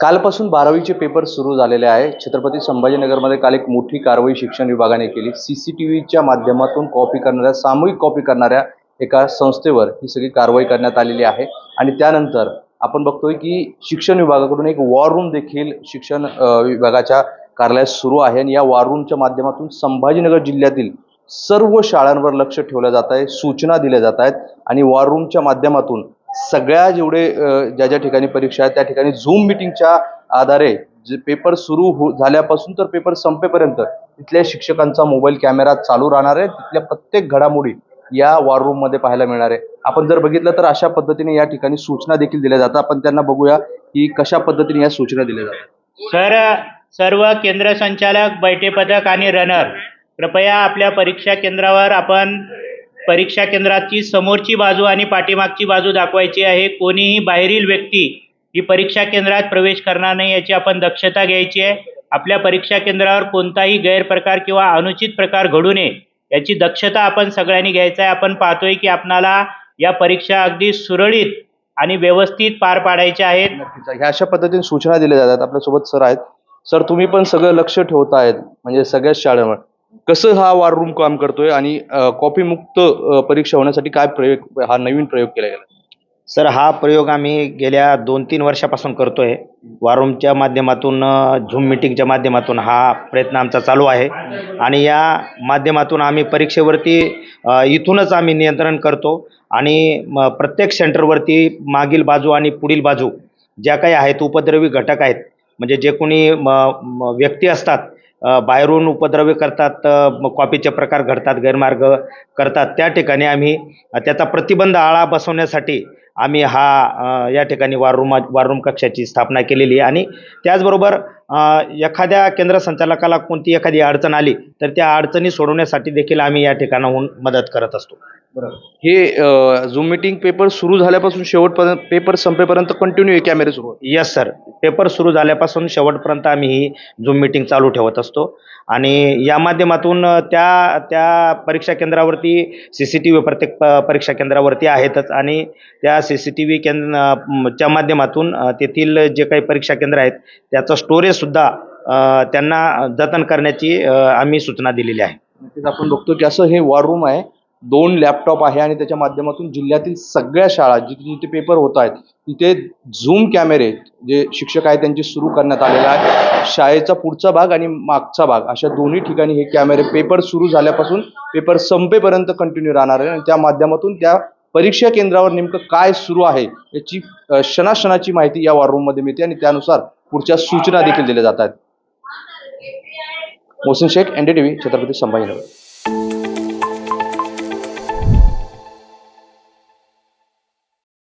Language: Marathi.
कालपासून बारावीचे पेपर सुरू झालेले आहे. छत्रपती संभाजीनगरमध्ये काल एक मोठी कारवाई शिक्षण विभागाने केली. सी सी टी व्हीच्या माध्यमातून कॉपी करणाऱ्या सामूहिक कॉपी करणाऱ्या एका संस्थेवर ही सगळी कारवाई करण्यात आलेली आहे. आणि त्यानंतर आपण बघतोय की शिक्षण विभागाकडून एक वॉर रूम देखील शिक्षण विभागाच्या कार्यालयात सुरू आहे. आणि या वॉर रूमच्या माध्यमातून संभाजीनगर जिल्ह्यातील सर्व शाळांवर लक्ष ठेवलं जात आहे सूचना दिल्या जात आहेत. आणि वॉर रूमच्या माध्यमातून सगळ्या जेवढे ज्या ज्या ठिकाणी परीक्षा आहेत त्या ठिकाणी झूम मिटिंगच्या आधारे जे पेपर सुरू हो झाल्यापासून तर पेपर संपेपर्यंत तिथल्या शिक्षकांचा मोबाईल कॅमेरा चालू राहणार आहे. तिथल्या प्रत्येक घडामोडी या वॉर रूममध्ये पाहायला मिळणार आहे. आपण जर बघितलं तर अशा पद्धतीने या ठिकाणी सूचना देखील दिल्या जातात. आपण त्यांना बघूया की कशा पद्धतीने या सूचना दिल्या जातात. सर सर्व केंद्र संचालक बैठे पथक आणि रनर कृपया आपल्या परीक्षा केंद्रावर आपण परीक्षा केंद्राची समोरची बाजू आणि पाठीमागची बाजू दाखवायची आहे. कोणीही बाहेरील व्यक्ती ही परीक्षा केंद्रात प्रवेश करणार नाही याची आपण दक्षता घ्यायची आहे. आपल्या परीक्षा केंद्रावर कोणताही गैरप्रकार किंवा अनुचित प्रकार घडू नये याची दक्षता आपण सगळ्यांनी घ्यायचा आहे. आपण पाहतोय की आपणाला या परीक्षा अगदी सुरळीत आणि व्यवस्थित पार पाडायच्या आहेत. ह्या अशा पद्धतीने सूचना दिल्या जातात. आपल्यासोबत सर आहेत. सर तुम्ही पण सगळं लक्ष ठेवतायत. म्हणजे सगळ्याच शाळेवर. कसं हा वॉर रूम काम करतोय आणि कॉपीमुक्त परीक्षा होण्यासाठी काय प्रयोग हा नवीन प्रयोग केला गेला? सर हा प्रयोग आम्ही गेल्या दोन तीन वर्षापासून करतोय. वारूमच्या माध्यमातून झूम मिटिंगच्या माध्यमातून हा प्रयत्न आमचा चालू आहे. आणि या माध्यमातून आम्ही परीक्षेवरती इथूनच आम्ही नियंत्रण करतो. आणि म, प्रत्येक सेंटरवरती मागील बाजू आणि पुढील बाजू ज्या काही आहेत उपद्रवी घटक आहेत म्हणजे जे कोणी म, म, व्यक्ती असतात बाहेरून उपद्रव्य करतात कॉपीचे प्रकार घडतात गैरमार्ग करतात त्या ठिकाणी आम्ही त्याचा प्रतिबंध आळा बसवण्यासाठी आम्ही हा या ठिकाणी वाररूम वाररूम कक्षाची स्थापना केलेली आहे. आणि त्याचबरोबर एखाद्या केंद्र संचालकाला कोणती एखादी अडचण आली तर त्या अडचणी सोडवण्यासाठी देखील आम्ही या ठिकाणाहून मदत करत असतो. हे झूम मिटिंग पेपर सुरू झाल्यापासून शेवटपर्यंत पेपर संपेपर्यंत कंटिन्यू हे कॅमेरे सुरू? यस सर पेपर सुरू झाल्यापासून शेवटपर्यंत आम्ही ही झूम मिटिंग चालू ठेवत असतो. आणि या माध्यमातून त्या त्या परीक्षा केंद्रावरती सी सी टी व्ही प्रत्येक प परीक्षा केंद्रावरती आहेतच. आणि त्या सी सी टी व्ही केंद्र च्या माध्यमातून तेथील जे काही परीक्षा केंद्र आहेत त्याचं स्टोरेजसुद्धा सुद्धा त्यांना जतन करण्याची आम्ही सूचना दिलेली आहे. नक्कीच आपण बघतो की असं हे वॉर रूम आहे. दोन लॅपटॉप आहे आणि त्याच्या माध्यमातून जिल्ह्यातील सगळ्या शाळा जिथे जिथे पेपर होत आहेत तिथे झूम कॅमेरे जे शिक्षक आहेत त्यांचे सुरू करण्यात आलेला आहे. शाळेचा पुढचा भाग आणि मागचा भाग अशा दोन्ही ठिकाणी हे कॅमेरे पेपर सुरू झाल्यापासून पेपर संपेपर्यंत कंटिन्यू राहणार आहे. आणि त्या माध्यमातून त्या परीक्षा केंद्रावर नेमकं काय सुरू आहे याची क्षणाक्षणाची माहिती या वॉर रूममध्ये मिळते आणि त्यानुसार पुढच्या सूचना देखील दिल्या जात आहेत. Mohsin Shaikh N D T V Chhatrapati Sambhajinagar.